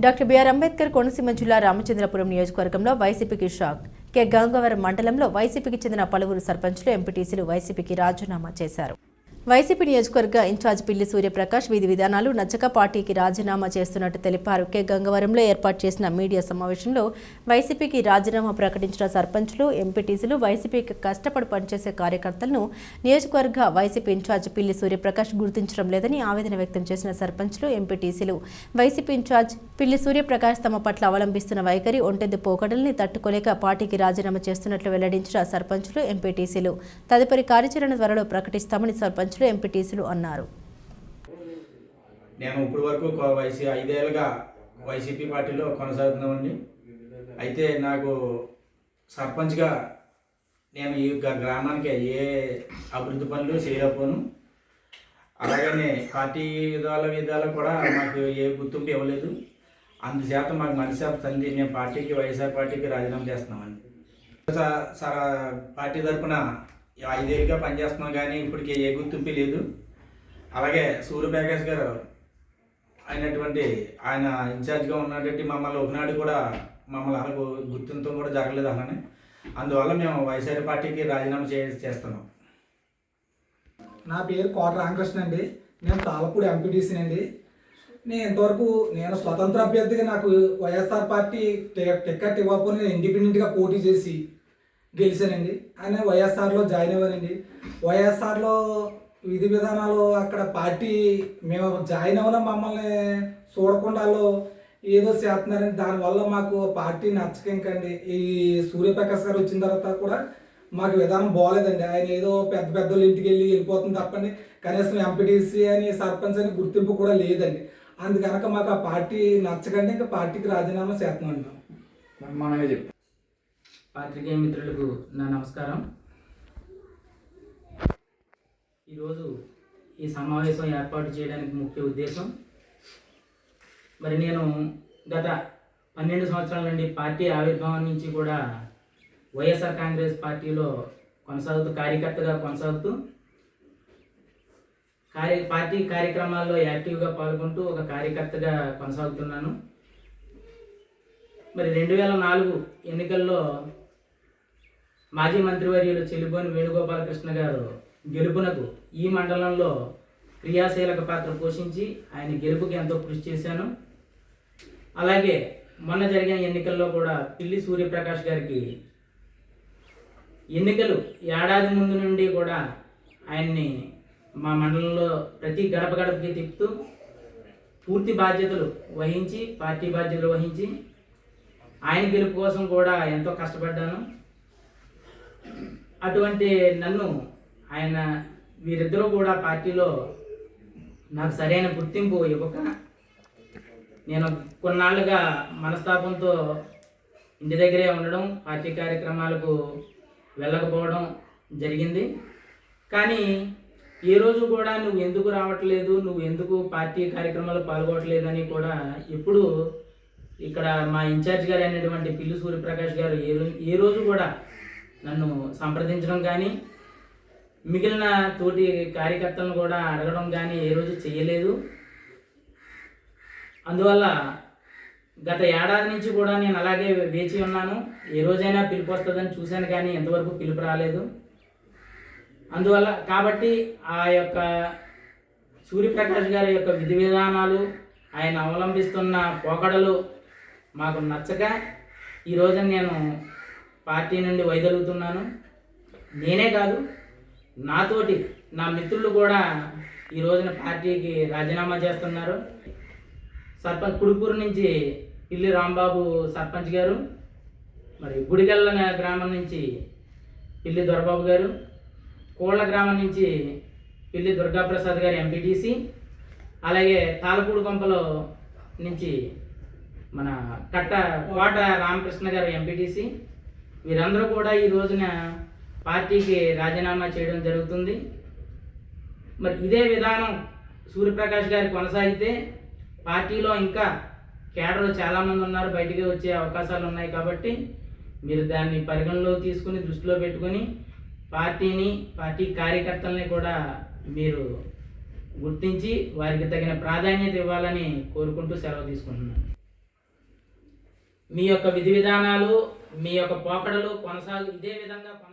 Doctor BR Ambedkar Konaseema జిల్లా రామచంద్రపురం నియోజకవర్గంలో వైసీపీకి షాక్. కె. గంగవరం మండలంలో వైసీపీకి చెందిన పలువురు సర్పంచ్లు ఎంపీటీసీలు వైసీపీకి రాజీనామా చేశారు. వైసీపీ నియోజకవర్గ ఇన్ఛార్జ్ పిల్లి సూర్యప్రకాష్ విధి విధానాలు నచ్చక పార్టీకి రాజీనామా చేస్తున్నట్టు తెలిపారు. కె. గంగవరంలో ఏర్పాటు చేసిన మీడియా సమావేశంలో వైసీపీకి రాజీనామా ప్రకటించిన సర్పంచ్లు ఎంపీటీసీలు వైసీపీకి కష్టపడి పనిచేసే కార్యకర్తలను నియోజకవర్గ వైసీపీ ఇన్ఛార్జ్ పిల్లి సూర్యప్రకాష్ గుర్తించడం లేదని ఆవేదన వ్యక్తం చేసిన సర్పంచ్లు ఎంపీటీసీలు. వైసీపీ ఇన్ఛార్జ్ పిల్లి సూర్యప్రకాష్ తమ పట్ల అవలంబిస్తున్న వైఖరి ఒంటెద్దు పోకడల్ని తట్టుకోలేక పార్టీకి రాజీనామా చేస్తున్నట్లు వెల్లడించిన సర్పంచ్లు ఎంపీటీసీలు. తదుపరి కార్యాచరణ త్వరలో ప్రకటిస్తామని సర్పంచ్ సర్పంచ్లు ఎంపీటీసీలు అన్నారు. నేను ఇప్పటి వరకు వైసీ ఐదేళ్ళుగా వైసీపీ పార్టీలో కొనసాగుతున్నామండి. అయితే నాకు సర్పంచ్గా నేను ఈ గ్రామానికి ఏ అభివృద్ధి పనులు చేయకపోను అలాగనే పార్టీ విధాల విధాలు కూడా మాకు ఏ గుర్తింపు ఇవ్వలేదు. అందుచేత మాకు మనసాపు తండ్రి మేము పార్టీకి వైఎస్ఆర్ పార్టీకి రాజీనామా చేస్తున్నామండి. స- పార్టీ తరఫున ఐదేళ్ళుగా పనిచేస్తున్నాం కానీ ఇప్పటికి ఏ గుర్తింపు లేదు. అలాగే సూర్య ప్రకాష్ గారు అయినటువంటి ఆయన ఇన్ఛార్జ్గా ఉన్నటువంటి మమ్మల్ని ఒకనాడు కూడా మమ్మల్ని అలా గుర్తింపు గుర్తించడం కూడా జరగలేదు అలానే. అందువల్ల మేము వైఎస్ఆర్ పార్టీకి రాజీనామా చే చేస్తున్నాం. నా పేరు కోట రామకృష్ణ అండి. నేను తాలపూడి ఎంపీటీసీ అండి. నేను ఇంతవరకు నేను స్వతంత్ర అభ్యర్థిగా నాకు వైఎస్ఆర్ పార్టీ టికెట్ ఇవ్వకపోతే నేను ఇండిపెండెంట్గా పోటీ చేసి గెలిచానండి ఆయన వైఎస్ఆర్లో జాయిన్ అవ్వానండి వైఎస్ఆర్లో విధి విధానాలు అక్కడ పార్టీ మేము జాయిన్ అవ్వడం మమ్మల్ని చూడకుండా ఏదో చేస్తున్నారని దానివల్ల మాకు పార్టీ నచ్చకంకండి ఈ సూర్యప్రకాష్ గారు వచ్చిన తర్వాత కూడా మాకు విధానం బాగోలేదండి ఆయన ఏదో పెద్ద పెద్దోళ్ళ ఇంటికి వెళ్ళి వెళ్ళిపోతుంది తప్పండి. కనీసం ఎంపీటీసీ అని సర్పంచ్ అని గుర్తింపు కూడా లేదండి. అందుకనక మాకు ఆ పార్టీ నచ్చకండి ఇంకా పార్టీకి రాజీనామా చేస్తున్నాం మనమే చెప్పు పాత్రికేయ మిత్రులకు నా నమస్కారం. ఈరోజు ఈ సమావేశం ఏర్పాటు చేయడానికి ముఖ్య ఉద్దేశం మరి నేను గత పన్నెండు సంవత్సరాల నుండి పార్టీ ఆవిర్భావం నుంచి కూడా వైఎస్ఆర్ కాంగ్రెస్ పార్టీలో కొనసాగుతూ కార్యకర్తగా కొనసాగుతూ కార్య పార్టీ కార్యక్రమాల్లో యాక్టివ్గా పాల్గొంటూ ఒక కార్యకర్తగా కొనసాగుతున్నాను. మరి రెండు వేల నాలుగు ఎన్నికల్లో మాజీ మంత్రివర్యులు చెలిబోని వేణుగోపాలకృష్ణ గారు గెలుపునకు ఈ మండలంలో క్రియాశీలక పాత్ర పోషించి ఆయన గెలుపుకి ఎంతో కృషి చేశాను. అలాగే మొన్న జరిగిన ఎన్నికల్లో కూడా పిల్లి సూర్యప్రకాష్ గారికి ఎన్నికలు ఏడాది ముందు నుండి కూడా ఆయన్ని మా మండలంలో ప్రతి గడప గడపకి తిప్పుతూ పూర్తి బాధ్యతలు వహించి పార్టీ బాధ్యతలు వహించి ఆయన గెలుపు కోసం కూడా ఎంతో కష్టపడ్డాను. అటువంటి నన్ను ఆయన వీరిద్దరూ కూడా పార్టీలో నాకు సరైన గుర్తింపు ఇవ్వక నేను కొన్నాళ్ళుగా మనస్తాపంతో ఇంటి దగ్గరే ఉండడం పార్టీ కార్యక్రమాలకు వెళ్ళకపోవడం జరిగింది. కానీ ఏ రోజు కూడా నువ్వు ఎందుకు రావట్లేదు నువ్వు ఎందుకు పార్టీ కార్యక్రమాల్లో పాల్గొనట్లేదని కూడా ఇప్పుడు ఇక్కడ మా ఇన్ఛార్జ్ గారు అయినటువంటి పిల్లి సూర్యప్రకాష్ గారు ఏ రోజు ఏ రోజు కూడా నన్ను సంప్రదించడం కానీ మిగిలిన తోటి కార్యకర్తలను కూడా అడగడం కానీ ఏ రోజు చేయలేదు. అందువల్ల గత ఏడాది నుంచి కూడా నేను అలాగే వేచి ఉన్నాను. ఏ రోజైనా పిలుపు వస్తుందని చూశాను కానీ ఎంతవరకు పిలుపు రాలేదు. అందువల్ల కాబట్టి ఆ యొక్క సూర్యప్రకాష్ గారి యొక్క విధి విధానాలు ఆయన అవలంబిస్తున్న పోకడలు మాకు నచ్చక ఈ రోజున నేను పార్టీ నుండి వైదొలుగుతున్నాను. నేనే కాదు నాతోటి నా మిత్రులు కూడా ఈ రోజున పార్టీకి రాజీనామా చేస్తున్నారు. సర్పంచ్ కుడుపూరు నుంచి పిల్లి రాంబాబు సర్పంచ్ గారు మరి గుడిగల్ల గ్రామం నుంచి పిల్లి దొరబాబు గారు కోళ్ళ గ్రామం నుంచి పిల్లి దుర్గాప్రసాద్ గారు ఎంపీటీసీ అలాగే తాలపూడి కొంపలో నుంచి మన కట్ట కోట రామకృష్ణ గారు ఎంపీటీసీ వీరందరూ కూడా ఈ రోజున పార్టీకి రాజీనామా చేయడం జరుగుతుంది. మరి ఇదే విధానం సూర్యప్రకాష్ గారి కొనసాగితే పార్టీలో ఇంకా కేడర్ చాలామంది ఉన్నారు బయటికి వచ్చే అవకాశాలు ఉన్నాయి కాబట్టి మీరు దాన్ని పరిగణలో తీసుకుని దృష్టిలో పెట్టుకొని పార్టీని పార్టీ కార్యకర్తల్ని కూడా మీరు గుర్తించి వారికి తగిన ప్రాధాన్యత ఇవ్వాలని కోరుకుంటూ సెలవు తీసుకుంటున్నాను. మీ యొక్క విధి విధానాలు మీ యొక్క పోకడలు కొనసాగు ఇదే విధంగా కొనసాగితే